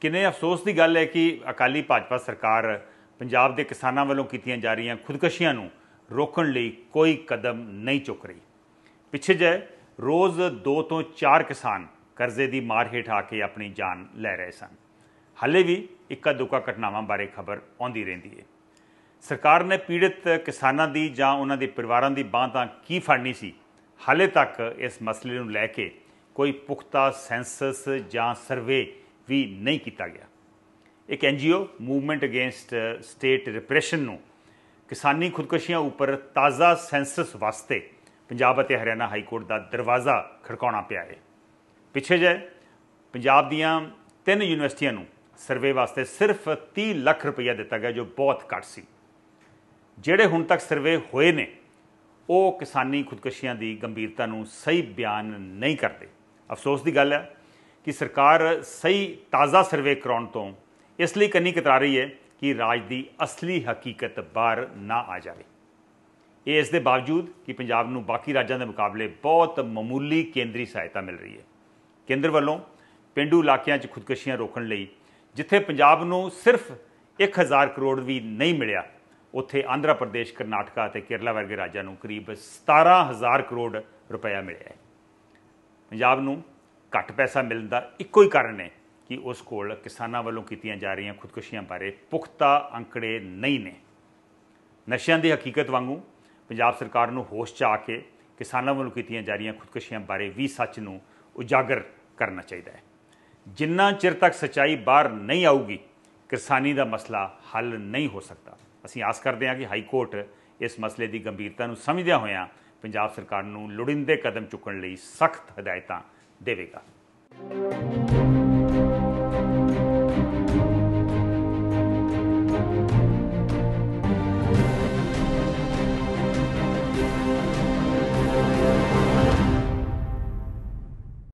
ਕਿੰਨੇ ਅਫਸੋਸ ਦੀ ਗੱਲ ਹੈ ਕਿ ਅਕਾਲੀ ਭਾਜਪਾ ਸਰਕਾਰ ਪੰਜਾਬ ਦੇ ਕਿਸਾਨਾਂ ਵੱਲੋਂ ਕੀਤੀਆਂ ਜਾ ਰਹੀਆਂ ਖੁਦਕਸ਼ੀਆਂ ਨੂੰ ਰੋਕਣ ਲਈ ਕੋਈ ਕਦਮ ਨਹੀਂ ਚੁੱਕ ਰਹੀ। ਪਿੱਛੇ ਜੇ ਰੋਜ਼ 2 ਤੋਂ 4 ਕਿਸਾਨ ਕਰਜ਼ੇ ਦੀ ਮਾਰ ਹੇਠ ਆ ਕੇ ਆਪਣੀ ਜਾਨ ਲੈ ਰਹੇ ਸਨ। ਹਾਲੇ ਵੀ ਇੱਕਾ ਦੁੱਕਾ ਘਟਨਾਵਾਂ ਬਾਰੇ ਖਬਰ ਆਉਂਦੀ ਰਹਿੰਦੀ ਹੈ। ਸਰਕਾਰ ਨੇ ਪੀੜਤ ਕਿਸਾਨਾਂ ਦੀ ਜਾਂ ਉਹਨਾਂ ਦੇ ਪਰਿਵਾਰਾਂ ਦੀ ਬਾਂਹ ਤਾਂ ਕੀ ਫੜਨੀ ਸੀ? ਹਾਲੇ ਤੱਕ ਇਸ ਮਸਲੇ ਨੂੰ ਲੈ ਕੇ ਕੋਈ ਪੁਖਤਾ ਸੈਂਸਸ ਜਾਂ ਸਰਵੇ ਵੀ ਨਹੀਂ ਕੀਤਾ ਗਿਆ। ਇੱਕ NGO movement against state repression ਨੂੰ ਕਿਸਾਨੀ ਖੁਦਕਸ਼ੀਆਂ ਉੱਪਰ ਤਾਜ਼ਾ ਸੈਂਸਸ ਵਾਸਤੇ ਪੰਜਾਬ ਅਤੇ ਹਰਿਆਣਾ ਹਾਈ ਕੋਰਟ ਦਾ ਦਰਵਾਜ਼ਾ ਖੜਕਾਉਣਾ ਪਿਆ ਹੈ। ਪਿੱਛੇ ਜੇ, ਪੰਜਾਬ ਦੀਆਂ ਤਿੰਨ ਯੂਨੀਵਰਸਿਟੀਆਂ ਨੂੰ ਸਰਵੇ ਵਾਸਤੇ ਸਿਰਫ 30 ਲੱਖ ਰੁਪਈਆ ਦਿੱਤਾ ਗਿਆ, ਜੋ ਬਹੁਤ ਘੱਟ ਸੀ। ਜਿਹੜੇ ਹੁਣ ਤੱਕ ਸਰਵੇ ਹੋਏ ਨੇ, ਉਹ ਕਿਸਾਨੀ ਖੁਦਕਸ਼ੀਆਂ ਦੀ ਗੰਭੀਰਤਾ ਨੂੰ ਸਹੀ ਬਿਆਨ ਨਹੀਂ ਕਰਦੇ। ਅਫਸੋਸ ਦੀ ਗੱਲ ਹੈ ਕਿ ਸਰਕਾਰ ਸਹੀ ਤਾਜ਼ਾ ਸਰਵੇ ਕਰਾਉਣ ਤੋਂ ਇਸ ਲਈ ਕੰਨੀ ਕਤਰਾ ਰਹੀ ਹੈ ਕਿ ਰਾਜ ਦੀ ਅਸਲੀ ਹਕੀਕਤ ਬਾਹਰ ਨਾ ਆ ਜਾਵੇ। ਇਹ ਇਸ ਦੇ ਬਾਵਜੂਦ ਕਿ ਪੰਜਾਬ ਨੂੰ ਬਾਕੀ ਰਾਜਾਂ ਦੇ ਮੁਕਾਬਲੇ ਬਹੁਤ ਮਾਮੂਲੀ ਕੇਂਦਰੀ ਸਹਾਇਤਾ ਮਿਲ ਰਹੀ ਹੈ। ਕੇਂਦਰ ਵੱਲੋਂ ਪਿੰਡੂ ਇਲਾਕਿਆਂ 'ਚ ਖੁਦਕਸ਼ੀਆਂ ਰੋਕਣ ਲਈ ਜਿੱਥੇ ਪੰਜਾਬ ਨੂੰ ਸਿਰਫ 1000 ਕਰੋੜ ਵੀ ਨਹੀਂ ਮਿਲਿਆ, ਉੱਥੇ ਆਂਧਰਾ ਪ੍ਰਦੇਸ਼, ਕਰਨਾਟਕਾ ਅਤੇ ਕੇਰਲਾ ਵਰਗੇ ਰਾਜਾਂ ਨੂੰ ਕਰੀਬ 17000 ਕਰੋੜ ਰੁਪਇਆ ਮਿਲਿਆ ਹੈ। ਪੰਜਾਬ ਨੂੰ ਘੱਟ ਪੈਸਾ ਮਿਲਣ ਦਾ ਇੱਕੋ ਹੀ ਕਾਰਨ ਹੈ ਕਿ ਉਸ ਕੋਲ ਕਿਸਾਨਾਂ ਵੱਲੋਂ ਕੀਤੀਆਂ ਜਾ ਰਹੀਆਂ ਖੁਦਕੁਸ਼ੀਆਂ ਬਾਰੇ ਪੁਖਤਾ ਅੰਕੜੇ ਨਹੀਂ ਨੇ। ਨਸ਼ਿਆਂ ਦੀ ਹਕੀਕਤ ਵਾਂਗੂ ਪੰਜਾਬ ਸਰਕਾਰ ਨੂੰ ਹੋਸ਼ 'ਚ ਆ ਕੇ ਕਿਸਾਨਾਂ ਵੱਲੋਂ ਕੀਤੀਆਂ ਜਾ ਰਹੀਆਂ ਖੁਦਕੁਸ਼ੀਆਂ ਬਾਰੇ ਵੀ ਸੱਚ ਨੂੰ ਉਜਾਗਰ ਕਰਨਾ ਚਾਹੀਦਾ ਹੈ। ਜਿੰਨਾ ਚਿਰ ਤੱਕ ਸਚਾਈ ਬਾਹਰ ਨਹੀਂ ਆਊਗੀ, ਕਿਸਾਨੀ ਦਾ ਮਸਲਾ ਹੱਲ ਨਹੀਂ ਹੋ ਸਕਦਾ। ਅਸੀਂ ਆਸ ਕਰਦੇ ਹਾਂ ਕਿ ਹਾਈ ਕੋਰਟ ਇਸ ਮਸਲੇ ਦੀ ਗੰਭੀਰਤਾ ਨੂੰ ਸਮਝਦਿਆਂ ਹੋਇਆਂ ਪੰਜਾਬ ਸਰਕਾਰ ਨੂੰ ਲੋੜੀਂਦੇ ਕਦਮ ਚੁੱਕਣ ਲਈ ਸਖਤ ਹਦਾਇਤਾਂ ਦੇਵੇਗਾ।